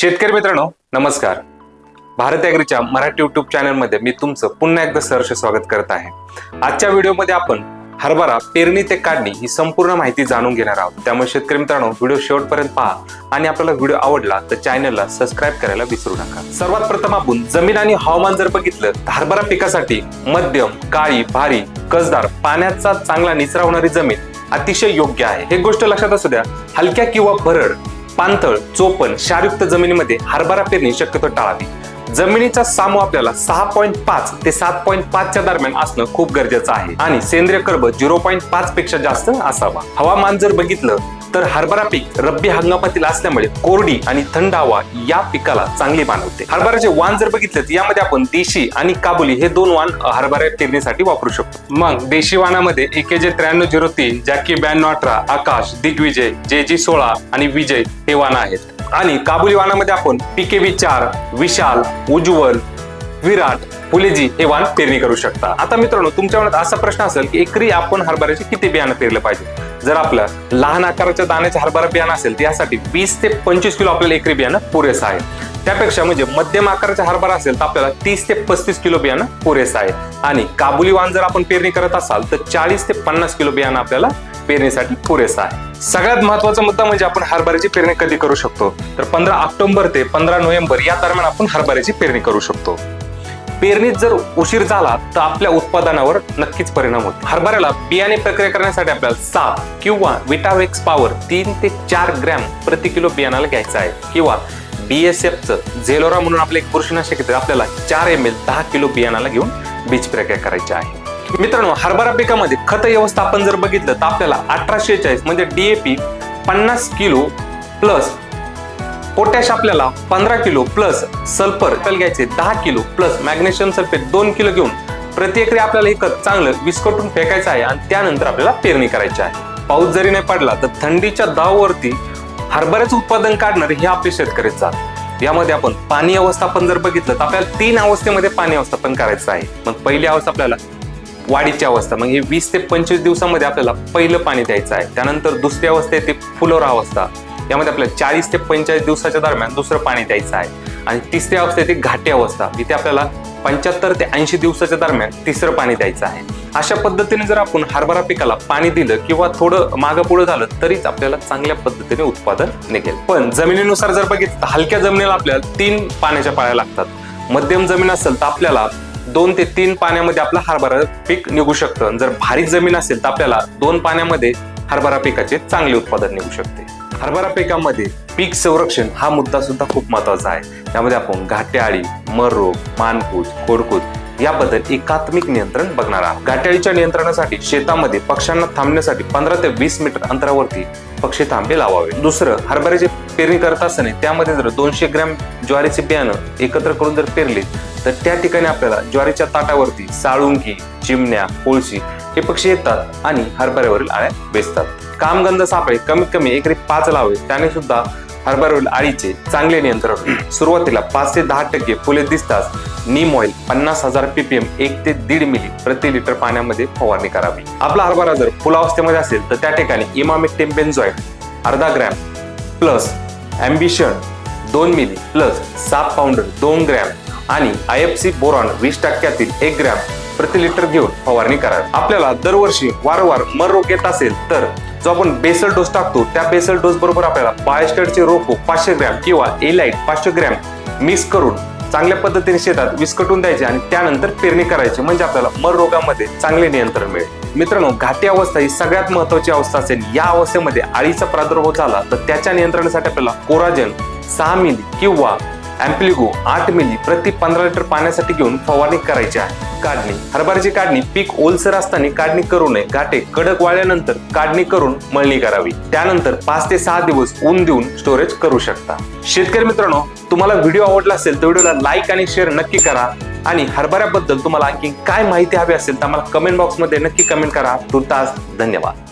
शेतकरी मित्रांनो नमस्कार. भारत ॲग्रीच्या मराठी युट्यूब चॅनलमध्ये मी तुमचं पुन्हा एकदा सहर्ष स्वागत करत आहे. आजच्या व्हिडिओमध्ये आपण हरभरा पेरणी ते काढणी ही संपूर्ण माहिती जाणून घेणार आहोत. त्यामुळे शेतकरी मित्रांनो व्हिडिओ शेवटपर्यंत पहा आणि आपल्याला व्हिडिओ आवडला तर चॅनलला सबस्क्राईब करायला विसरू नका. सर्वात प्रथम आपण जमीन आणि हवामान जर बघितलं तर हरभरा पिकासाठी मध्यम काळी भारी कसदार पाण्याचा चांगला निचरा होणारी जमीन अतिशय योग्य आहे. हे गोष्ट लक्षात असू द्या. हलक्या किंवा भरड पाणथळ चोपण क्षारयुक्त जमिनीमध्ये हरभरा पेरणी शक्यतो टाळावी. जमिनीचा सामू आपल्याला सहा पॉईंट पाच ते सात पॉईंट पाचच्या दरम्यान असणं खूप गरजेचं आहे. आणि सेंद्रिय कर्ब झिरो पॉईंट पाच पेक्षा जास्त असावा. हवामान जर बघितलं तर हरभरा पीक रब्बी हंगामातील असल्यामुळे कोरडी आणि थंड हवा या पिकाला चांगली मानवते हरभऱ्याचे वाण जर बघितलं तर यामध्ये आपण देशी आणि काबुली हे दोन वाण हरभरा पेरणीसाठी वापरू शकतो. मग देशी वाणामध्ये एके जे त्र्याण्णव झिरो तीन जॅकी ब्याण्णव अठरा आकाश दिग्विजय जे जी सोळा आणि विजय हे वाण आहेत. आणि काबुली वाणामध्ये आपण पीकेबी चार विशाल उज्ज्वल विराट फुलेजी हे वाण पेरणी करू शकता. आता मित्रांनो तुमच्या मनात असा प्रश्न असेल की एकरी आपण हरभऱ्याचे किती बियाणं पेरलं पाहिजे? जर आपलं लहान आकाराच्या दाण्याचे हरभरा बियाणं असेल तर यासाठी वीस ते पंचवीस किलो आपल्याला एकरी बियाणं पुरेसं आहे. त्यापेक्षा म्हणजे मध्यम आकाराचा हरभरा असेल तर आपल्याला तीस ते पस्तीस किलो बियाणं पुरेसं आहे. आणि काबुली वाण जर आपण पेरणी करत असाल तर चाळीस ते पन्नास किलो बियाणं आपल्याला पेरणीसाठी पुरेसा आहे. सगळ्यात महत्त्वाचा मुद्दा म्हणजे आपण हरभऱ्याची पेरणी कधी करू शकतो? तर पंधरा ऑक्टोबर ते पंधरा नोव्हेंबर या दरम्यान आपण हरभऱ्याची पेरणी करू शकतो. पेरणीत जर उशीर झाला तर आपल्या उत्पादनावर नक्कीच परिणाम होतो. हरभऱ्याला बियाणे प्रक्रिया करण्यासाठी आपल्याला सात किंवा विटावेक्स पॉवर तीन ते चार ग्रॅम प्रति किलो बियाणाला घ्यायचं आहे. किंवा बीएसएफचं झेलोरा म्हणून आपले एक बुरशीनाशक आपल्याला चार एम एल दहा किलो बियाणाला घेऊन बीज प्रक्रिया करायची आहे. मित्रांनो हरभरा पिकामध्ये खत व्यवस्थापन जर बघितलं तर आपल्याला अठराशे चाळीस म्हणजे डीएपी पन्नास किलो प्लस पोटॅश आपल्याला पंधरा किलो प्लस सल्फर घ्यायचे दहा किलो प्लस मॅग्नेशियम सल्फेट दोन किलो घेऊन प्रति एकरी आपल्याला हे खत चांगलं विस्कटून फेकायचं आहे आणि त्यानंतर आपल्याला पेरणी करायची आहे. पाऊस जरी नाही पडला तर थंडीच्या दावावरती हरभऱ्याचं उत्पादन काढणार हे आपले शेतकरी जात यामध्ये आपण पाणी अवस्थापन जर बघितलं तर आपल्याला तीन अवस्थेमध्ये पाणी अवस्थापन करायचं आहे. मग पहिली अवस्था आपल्याला वाढीची अवस्था. मग हे वीस ते पंचवीस दिवसामध्ये आपल्याला पहिलं पाणी द्यायचं आहे. त्यानंतर दुसरी अवस्था येते फुलोरा अवस्था. त्यामध्ये आपल्याला चाळीस ते पंचेचाळीस दिवसाच्या दरम्यान दुसरं पाणी द्यायचं आहे. आणि तिसरी अवस्था येते घाटी अवस्था. इथे आपल्याला पंच्याहत्तर ते ऐंशी दिवसाच्या दरम्यान तिसरं पाणी द्यायचं आहे. अशा पद्धतीने जर आपण हरभरा पिकाला पाणी दिलं किंवा थोडं मागं पुढं झालं तरीच आपल्याला चांगल्या पद्धतीने उत्पादन निघेल. पण जमिनीनुसार जर बघितलं तर हलक्या जमिनीला आपल्याला तीन पाण्याच्या पाळ्या लागतात. मध्यम जमीन असेल तर आपल्याला दोन ते तीन पाण्यामध्ये आपलं हरभरा पीक निघू शकतं. जर भारी जमीन असेल तर आपल्याला दोन पाण्यामध्ये हरभरा पिकाचे चांगले उत्पादन निघू शकते. हरभरा पिकामध्ये पीक संरक्षण हा मुद्दा सुद्धा खूप महत्त्वाचा आहे. त्यामध्ये आपण घाट्याळी मर रोग मानकूज खोडकूज याबद्दल एकात्मिक नियंत्रण बघणार आहोत. घाट्याळीच्या नियंत्रणासाठी शेतामध्ये पक्ष्यांना थांबण्यासाठी पंधरा ते वीस मीटर अंतरावरती पक्षी थांबे लावावे. दुसरं हरभऱ्याची पेरणी करत असताना त्यामध्ये जर दोनशे ग्रॅम ज्वारीचे बियाणं एकत्र करून जर पेरले तर त्या ठिकाणी आपल्याला ज्वारीच्या ताटावरती साळुंकी चिमण्या कोळशी हे पक्षी येतात आणि हरभऱ्यावरील आळ्या बेचतात कामगंध सापळे कमीत कमी एकरी पाच लावे त्याने सुद्धा हरभऱ्यावरील आळीचे चांगले नियंत्रण होईल. सुरुवातीला पाच ते दहा टक्के फुले दिसताच नीम ऑइल पन्नास हजार पीपीएम एक ते दीड मिली प्रति लिटर पाण्यामध्ये फवारणी करावी. आपला हरभरा जर फुलावस्थेमध्ये असेल तर त्या ठिकाणी इमामिक टेम्पेन्झॉइड अर्धा ग्रॅम प्लस अँबिशन दोन मिली प्लस सात पावडर दोन ग्रॅम आणि आय एफ सी बोरॉन वीस टक्क्यातील एक ग्रॅम प्रति लिटर घेऊन फवारणी करावी. आपल्याला दरवर्षी वारंवार मर रोग येत असेल तर जो आपण बेसल डोस टाकतो त्या बेसल डोस बरोबर आपल्याला बायोस्टरचे रोपो हो, पाचशे ग्रॅम किंवा एलाईट पाचशे ग्रॅम मिक्स करून चांगल्या पद्धतीने शेतात विस्कटून द्यायचे आणि त्यानंतर पेरणी करायची. म्हणजे आपल्याला मर रोगामध्ये चांगले नियंत्रण मिळेल. मित्रांनो घाटी अवस्था ही सगळ्यात महत्वाची अवस्था असेल. या अवस्थेमध्ये आळीचा प्रादुर्भाव झाला तर त्याच्या नियंत्रणासाठी आपल्याला कोराजन सहा मिली किंवा अँप्लिगो आठ मिली प्रति पंधरा लिटर पाण्यासाठी घेऊन फवारणी करायची आहे. काढणी. हरभऱ्याची काढणी पीक ओलसर असताना काढणी करू नये. घाटे कडक वाळल्यानंतर काढणी करून मळणी करावी. त्यानंतर पाच ते सहा दिवस ऊन देऊन स्टोरेज करू शकता. शेतकरी मित्रांनो तुम्हाला व्हिडिओ आवडला असेल तर व्हिडिओला लाईक आणि शेअर नक्की करा. आणि हरभऱ्याबद्दल तुम्हाला आणखी काय माहिती हवी असेल तर आम्हाला कमेंट बॉक्समध्ये नक्की कमेंट करा. तुर्तास धन्यवाद.